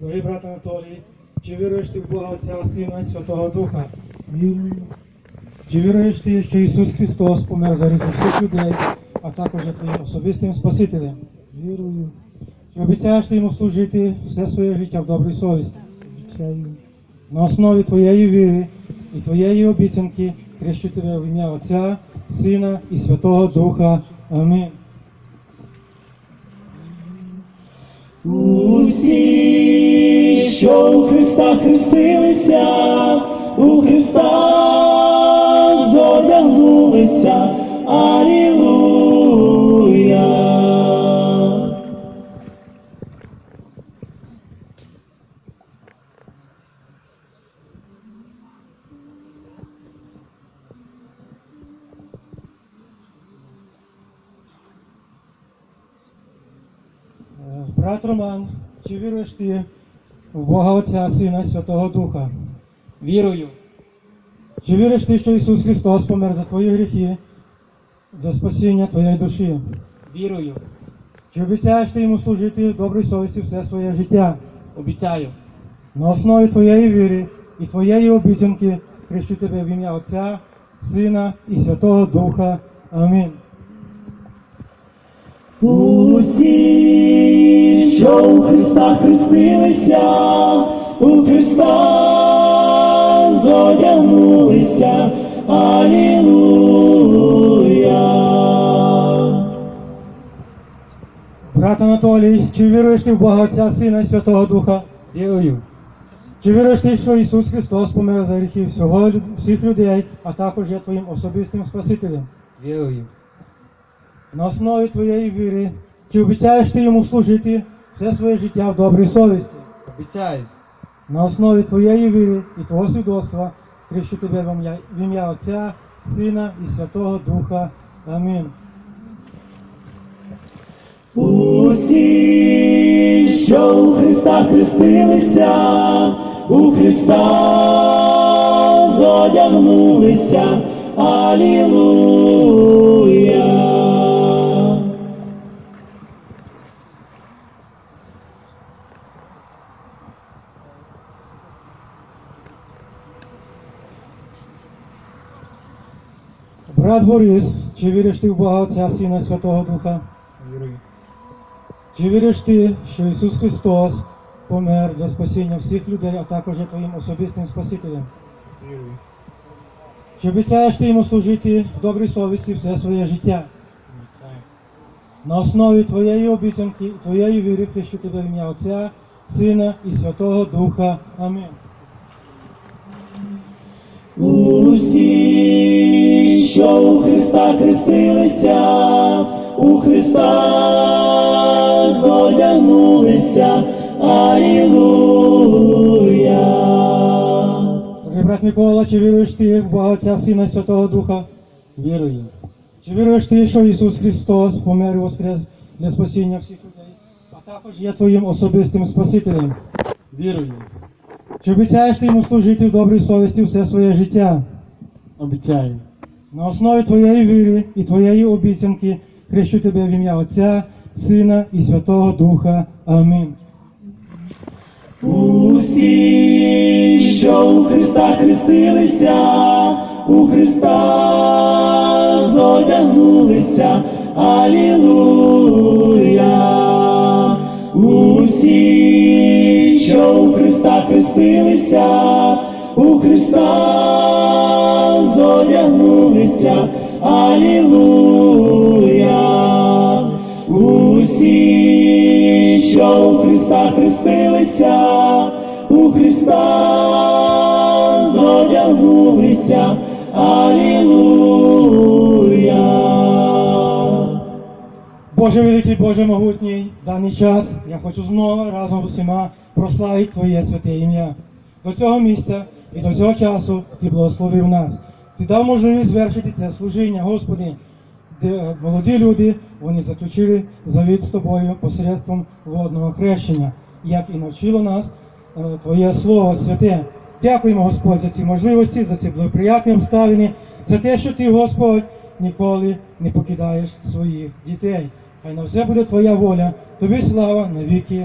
Дорогий брат Анатолій, чи віруєш ти в Бога Отця, Сина і Святого Духа? Вірую, Чи віруєш ти, що Ісус Христос помер за гріхи всіх людей, а також є твоїм особистим Спасителем? вірую, Чи обіцяєш ти йому служити все своє життя в добрій совісті? обіцяю, На основі твоєї віри і твоєї обіцянки хрещу тебе в ім'я Отця, Сина і Святого Духа. Амінь. Усі, що у Христа хрестилися, у Христа зодягнулися. Алілуя. Е, Брат Роман, чи віруєш ти в Бога Отця, Сина Святого Духа? Вірую, Чи віриш ти, що Ісус Христос помер за твої гріхи для спасіння твоєї душі? вірую, Чи обіцяєш ти йому служити в добрій совісті все своє життя? обіцяю, На основі твоєї віри і твоєї обіцянки хрещу тебе в ім'я Отця, Сина і Святого Духа. Амінь. Усі, що у Христа хрестилися, у Христа зодягнулися. Алілуя. Брат Анатолій, чи віруєш ти в Бога Отця, Сина і Святого Духа? вірую, Чи віруєш ти, що Ісус Христос помер за гріхи всього, всіх людей, а також є твоїм особистим Спасителем? вірую, На основі твоєї віри, чи обіцяєш ти йому служити все своє життя в добрій совісті? обіцяю, На основі твоєї віри і твого свідоцтва хрещу тебе в ім'я- Отця, Сина і Святого Духа. Амінь. Усі, що у Христа хрестилися, у Христа зодягнулися. Алілуя. Брат Борис, чи віриш ти в Бога Отця, Сина і Святого Духа? вірую, Чи віриш ти, що Ісус Христос помер для спасіння всіх людей, а також твоїм особистим Спасителем? вірую, Чи обіцяєш ти йому служити в добрій совісті все своє життя? обіцяю, На основі твоєї обіцянки і твоєї віри хрещу тебе в ім'я Отця, Сина і Святого Духа. Амінь. Усі, що у Христа хрестилися, у Христа зодягнулися. Алілуя. Брат Микола, чи віруєш ти в Бога Отця, Сина Святого Духа? вірую, Чи віруєш ти, що Ісус Христос помер і воскрес для спасіння всіх людей, а також є твоїм особистим Спасителем? вірую, Чи обіцяєш ти йому служити в добрій совісті все своє життя? обіцяю, На основі твоєї віри і твоєї обіцянки хрещу тебе в ім'я Отця, Сина і Святого Духа. Амінь. Усі, що у Христа хрестилися, у Христа зодягнулися. Алілуя. Усі, що у Христа хрестилися, у Христа зодягнулися. Алілуя. Усі, що у Христа хрестилися, у Христа зодягнулися. Алілуя. Боже великий, Боже могутній, в даний час я хочу знову разом з усіма прославити Твоє святе ім'я. До цього місця і до цього часу Ти благословив нас. Ти дав можливість звершити це служіння, Господи, де молоді люди вони заключили завіт з тобою посередством водного хрещення, як і навчило нас е, Твоє Слово святе. Дякуємо, Господь, за ці можливості, за ці благоприятні обставини, за те, що Ти, Господь, ніколи не покидаєш своїх дітей. Хай на все буде Твоя воля, тобі слава на віки.